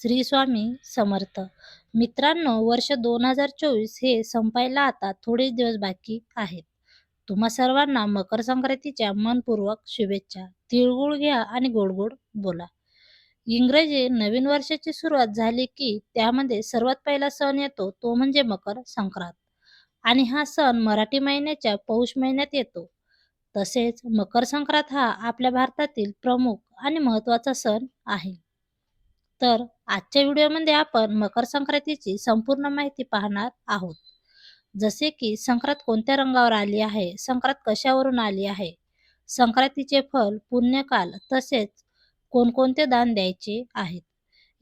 श्री स्वामी समर्थ. मित्रांनो वर्ष दोन हजार चोवीस हे संपायला आता थोडेच दिवस बाकी आहेत. तुम्हा सर्वांना मकर संक्रांतीच्या मनपूर्वक शुभेच्छा. तिळगुळ घ्या आणि गोड गोड बोला. इंग्रजी नवीन वर्षाची सुरुवात झाली की त्यामध्ये सर्वात पहिला सण येतो तो म्हणजे मकर संक्रांत. आणि हा सण मराठी महिन्याच्या पौष महिन्यात येतो. तसेच मकर संक्रांत हा आपल्या भारतातील प्रमुख आणि महत्त्वाचा सण आहे. तर आजच्या व्हिडिओमध्ये आपण मकर संक्रांतीची संपूर्ण माहिती पाहणार आहोत. जसे की संक्रांत कोणत्या रंगावर आली आहे संक्रांत कशावरून आली आहे संक्रांतीचे फल पुण्यकाल तसेच कोणकोणते दान द्यायचे आहेत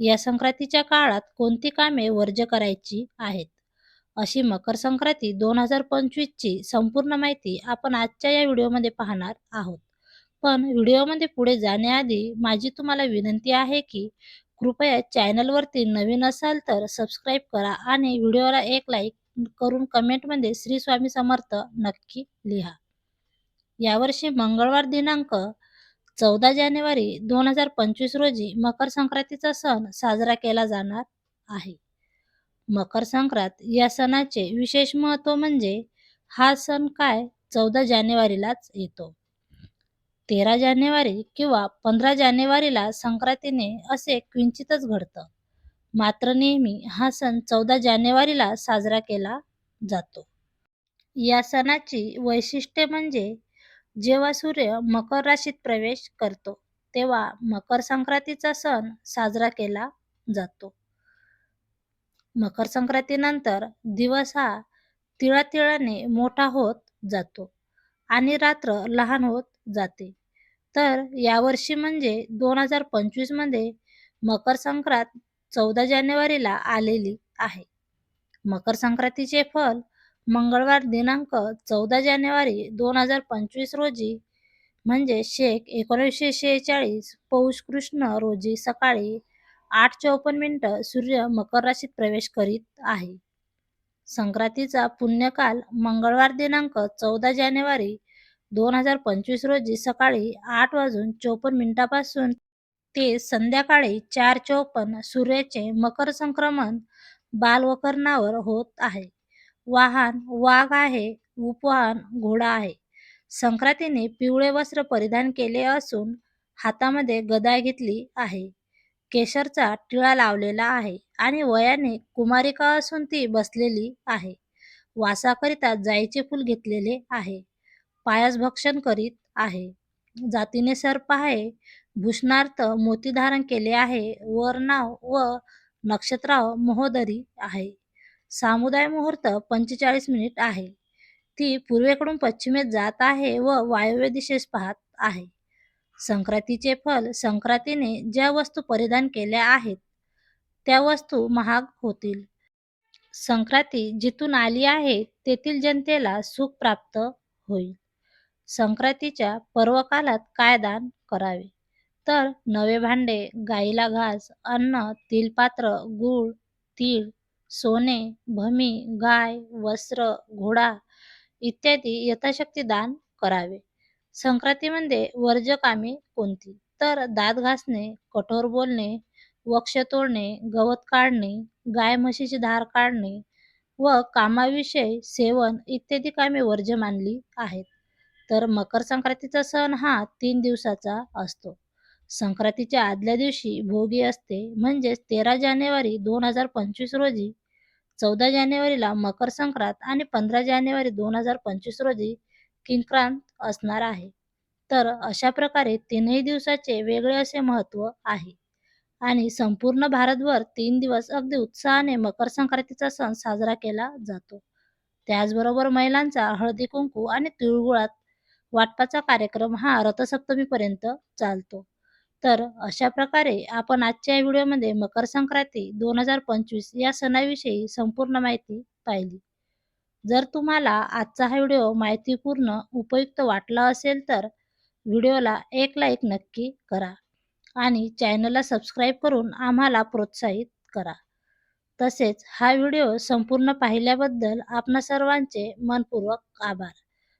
या संक्रांतीच्या काळात कोणती कामे वर्ज्य करायची आहेत अशी मकर संक्रांती दोन हजार पंचवीसची संपूर्ण माहिती आपण आजच्या या व्हिडिओमध्ये पाहणार आहोत. पण व्हिडिओमध्ये पुढे जाण्याआधी माझी तुम्हाला विनंती आहे की कृपया चॅनलवरती नवीन असाल तर सबस्क्राईब करा आणि व्हिडिओला एक लाईक करून कमेंटमध्ये श्री स्वामी समर्थ नक्की लिहा. यावर्षी मंगळवार दिनांक चौदा जानेवारी दोन हजार पंचवीस रोजी मकर संक्रांतीचा सण साजरा केला जाणार आहे. मकर संक्रांत या सणाचे विशेष महत्त्व म्हणजे हा सण काय? चौदा जानेवारीलाच येतो. तेरा जानेवारी किंवा पंधरा जानेवारीला संक्रांतीने असे क्विंचितच घडतं. मात्र नेहमी हा सण चौदा जानेवारीला साजरा केला जातो. या सणाची वैशिष्ट्ये म्हणजे जेव्हा सूर्य मकर राशीत प्रवेश करतो तेव्हा मकर संक्रांतीचा सण साजरा केला जातो. मकर संक्रांतीनंतर दिवस हा तिळातिळाने मोठा होत जातो. आणि रात्र लहान होत जाते. तर यावर्षी म्हणजे दोन हजार पंचवीसमध्ये मकर संक्रांत चौदा जानेवारीला आलेली आहे. मकर संक्रांतीचे फल मंगळवार दिनांक चौदा जानेवारी दोन हजार पंचवीस रोजी म्हणजे शेख एकोणीसशे शेहेचाळीस पौष कृष्ण रोजी सकाळी आठ चौपन्न मिनिटं सूर्य मकर राशीत प्रवेश करीत आहे. संक्रांतीचा पुण्यकाल मंगळवार दिनांक चौदा जानेवारी दोन हजार पंचवीस रोजी सकाळी आठ वाजून चोपन्न मिनिटापासून ते संध्याकाळी चार चोपन्न सूर्याचे मकर संक्रमण बालवकरणावर होत आहे. वाहन वाघ आहे उपवाहन घोडा आहे. संक्रांतीने पिवळे वस्त्र परिधान केले असून हातामध्ये गदा घेतली आहे. केशरचा टिळा लावलेला आहे आणि वयाने कुमारिका असून ती बसलेली आहे. वासाकरिता जाईचे फूल घेतलेले आहे. पायास भक्षण करीत आहे. जातीने सर्प आहे. भूषणार्थ मोती धारण केले आहे. वर नाव व नक्षत्राव महोदरी आहे. सामुदाय मुहूर्त पंचेचाळीस मिनिट आहे. ती पूर्वेकडून पश्चिमेत जात आहे व वायव्य दिशेस पाहत आहे. संक्रांतीचे फल संक्रांतीने ज्या वस्तू परिधान केल्या आहेत त्या वस्तू महाग होतील. संक्रांती जिथून आली आहे तेथील जनतेला सुख प्राप्त होईल. संक्रांतीच्या पर्वकालात काय दान करावे. तर नवे भांडे गाईला घास अन्न तिलपात्र गूळ तीळ सोने भमी गाय वस्त्र घोडा इत्यादी यथाशक्ती दान करावे. संक्रांतीमध्ये वर्ज्य कामे कोणती? तर दात घासणे कठोर बोलणे वक्ष तोडणे गवत काढणे गाय म्हशीची धार काढणे व कामाविषयी सेवन इत्यादी कामे वर्ज्य मानली आहेत. तर मकर संक्रांतीचा सण हा तीन दिवसाचा असतो. संक्रांतीच्या आदल्या दिवशी भोगी असते म्हणजेच तेरा जानेवारी दोन हजार पंचवीस रोजी चौदा जानेवारीला मकर संक्रांत आणि पंधरा जानेवारी दोन हजार पंचवीस रोजी किंक्रांत असणार आहे. तर अशा प्रकारे तीनही दिवसाचे वेगळे असे महत्त्व आहे. आणि संपूर्ण भारतभर तीन दिवस अगदी उत्साहाने मकर संक्रांतीचा सण साजरा केला जातो. त्याचबरोबर महिलांचा हळदी कुंकू आणि तिळगुळात वाटपाचा कार्यक्रम हा रथसप्तमीपर्यंत चालतो. तर अशा प्रकारे आपण आजच्या व्हिडिओमध्ये मकर संक्रांती दोन हजार पंचवीस या सणाविषयी संपूर्ण माहिती पाहिली. जर तुम्हाला आजचा हा व्हिडिओ माहितीपूर्ण उपयुक्त वाटला असेल तर व्हिडिओला एक लाईक नक्की करा आणि चॅनलला सबस्क्राईब करून आम्हाला प्रोत्साहित करा. तसेच हा व्हिडिओ संपूर्ण पाहिल्याबद्दल आपणा सर्वांचे मनपूर्वक आभार.